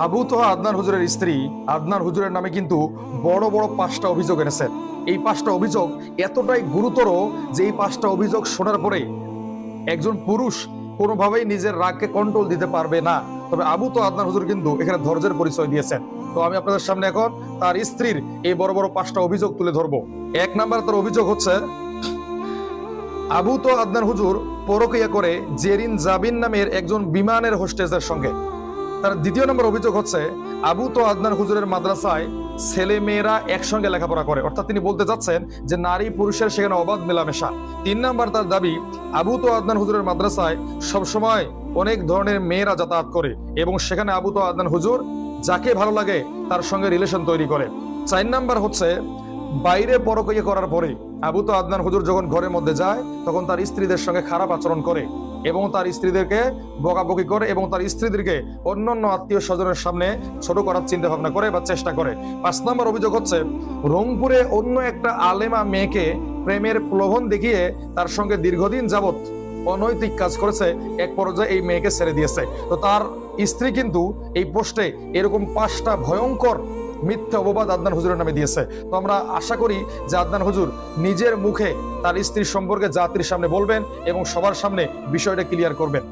আবু তোহা আদনান হুজুরের স্ত্রী, আদনান হুজুরের নামে কিন্তু বড় বড় পাঁচটা অভিযোগ এনেছেন। এই পাঁচটা অভিযোগ এতটাই গুরুতর যে এই পাঁচটা অভিযোগ শোনার পরে একজন পুরুষ কোনোভাবেই নিজের রাগকে কন্ট্রোল দিতে পারবে না। তবে আবু তো আদনান হুজুর কিন্তু এখানে ধৈর্যের পরিচয় দিয়েছেন। তো আমি আপনাদের সামনে এখন তার স্ত্রীর এই বড় বড় পাঁচটা অভিযোগ তুলে ধরবো। এক নাম্বার তার অভিযোগ হচ্ছে, আবু তো আদনান হুজুর পরকিয়া করে জেরিন জাবিন নামের একজন বিমানের হোস্টেসের সঙ্গে। তার দ্বিতীয় নম্বর অভিযোগ হচ্ছে, আবু তো আদনান হুজুরের মাদ্রাসায় ছেলে মেয়েরা একসঙ্গে লেখাপড়া করে। অর্থাৎ তিনি বলতে চাচ্ছেন যে, নারী পুরুষের সেখানে অবাধ মেলামেশা। তিন নাম্বার তার দাবি, আবু তো আদনান হুজুরের মাদ্রাসায় সবসময় অনেক ধরনের মেয়েরা যাতায়াত করে এবং সেখানে আবু তো আদনান হুজুর যাকে ভালো লাগে তার সঙ্গে রিলেশন তৈরি করে। চার নাম্বার হচ্ছে, বাইরে পরকইয়ে করার পরে আবু তো আদনান হুজুর যখন ঘরের মধ্যে যায়, তখন তার স্ত্রীদের সঙ্গে খারাপ আচরণ করে। এবং তার স্ত্রীদেরকে বকাবকি করে এবং তার স্ত্রীদেরকে অন্যান্য আত্মীয় স্বজনের সামনে ছোট করার চিন্তা ভাবনা করে বা চেষ্টা করে। পাঁচ নম্বর অভিযোগ হচ্ছে, রংপুরে অন্য একটা আলেমা মেয়েকে প্রেমের প্রলোভন দেখিয়ে তার সঙ্গে দীর্ঘদিন যাবত অনৈতিক কাজ করেছে, এক পর্যায়ে এই মেয়েকে ছেড়ে দিয়েছে। তো তার স্ত্রী কিন্তু এই পোস্টে এরকম পাঁচটা ভয়ঙ্কর মিথ্যা অপবাদ আদনান হুজুরের নামে দিয়েছে। তো আমরা আশা করি যে আদনান হুজুর নিজের মুখে তার স্ত্রীর সম্পর্কে জাতির সামনে বলবেন এবং সবার সামনে বিষয়টা ক্লিয়ার করবেন।